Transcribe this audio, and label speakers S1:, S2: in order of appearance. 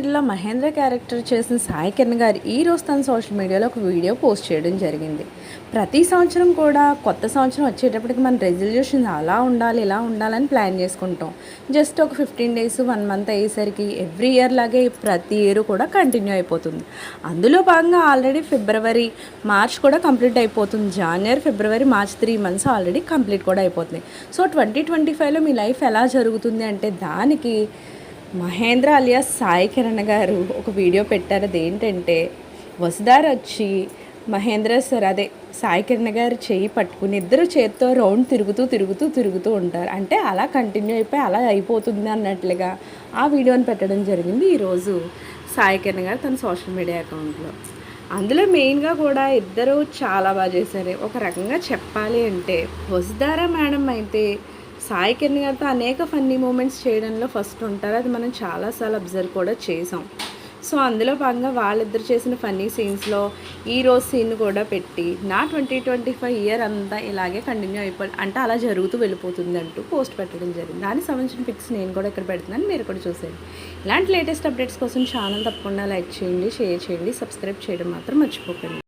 S1: సీరియల్లో మహేంద్ర క్యారెక్టర్ చేసిన సాయి కిరణ్ గారు ఈ రోజు తన సోషల్ మీడియాలో ఒక వీడియో పోస్ట్ చేయడం జరిగింది. ప్రతి సంవత్సరం కూడా కొత్త సంవత్సరం వచ్చేటప్పటికి మన రెజల్యూషన్ అలా ఉండాలి ఇలా ఉండాలని ప్లాన్ చేసుకుంటాం. జస్ట్ ఒక ఫిఫ్టీన్ డేస్ వన్ మంత్ అయ్యేసరికి ఎవ్రీ ఇయర్ లాగే ప్రతి ఇయర్ కూడా కంటిన్యూ అయిపోతుంది. అందులో భాగంగా ఆల్రెడీ ఫిబ్రవరి మార్చ్ కూడా కంప్లీట్ అయిపోతుంది. January February March three months already complete కూడా అయిపోతుంది సో ట్వంటీ ట్వంటీ ఫైవ్లో మీ లైఫ్ ఎలా జరుగుతుంది అంటే దానికి మహేంద్ర అలియాస్ సాయి కిరణ్ గారు ఒక వీడియో పెట్టారు. అదేంటంటే వసుదార్ వచ్చి మహేంద్ర సార్ అదే సాయి కిరణ్ గారు చేయి పట్టుకుని ఇద్దరు చేత్తో రౌండ్ తిరుగుతూ తిరుగుతూ తిరుగుతూ ఉంటారు. అంటే అలా కంటిన్యూ అయిపోయి అలా అయిపోతుంది అన్నట్లుగా ఆ వీడియోని పెట్టడం జరిగింది ఈరోజు సాయి కిరణ్ గారు తన సోషల్ మీడియా అకౌంట్లో. అందులో మెయిన్గా కూడా ఇద్దరు చాలా బాగా చేశారు. ఒక రకంగా చెప్పాలి అంటే వసుధారా మేడం అయితే సాయి కిరణ్ గారితో అనేక ఫన్నీ మూమెంట్స్ చేయడంలో ఫస్ట్ ఉంటారు. అది మనం చాలాసార్లు అబ్జర్వ్ కూడా చేసాం సో అందులో భాగంగా వాళ్ళిద్దరు చేసిన ఫన్నీ సీన్స్లో ఈ రోజు సీన్ కూడా పెట్టి నా ట్వంటీ ట్వంటీ ఫైవ్ ఇయర్ అంతా ఇలాగే కంటిన్యూ అయిపోయి అంటే అలా జరుగుతూ వెళ్ళిపోతుంది అంటూ పోస్ట్ పెట్టడం జరిగింది. దానికి సంబంధించిన పిక్స్ నేను కూడా ఇక్కడ పెడుతున్నాను. మీరు కూడా చూసేయండి. ఇలాంటి లేటెస్ట్ అప్డేట్స్ కోసం ఛానల్ తప్పకుండా లైక్ చేయండి షేర్ చేయండి సబ్స్క్రైబ్ చేయడం మాత్రం మర్చిపోకండి.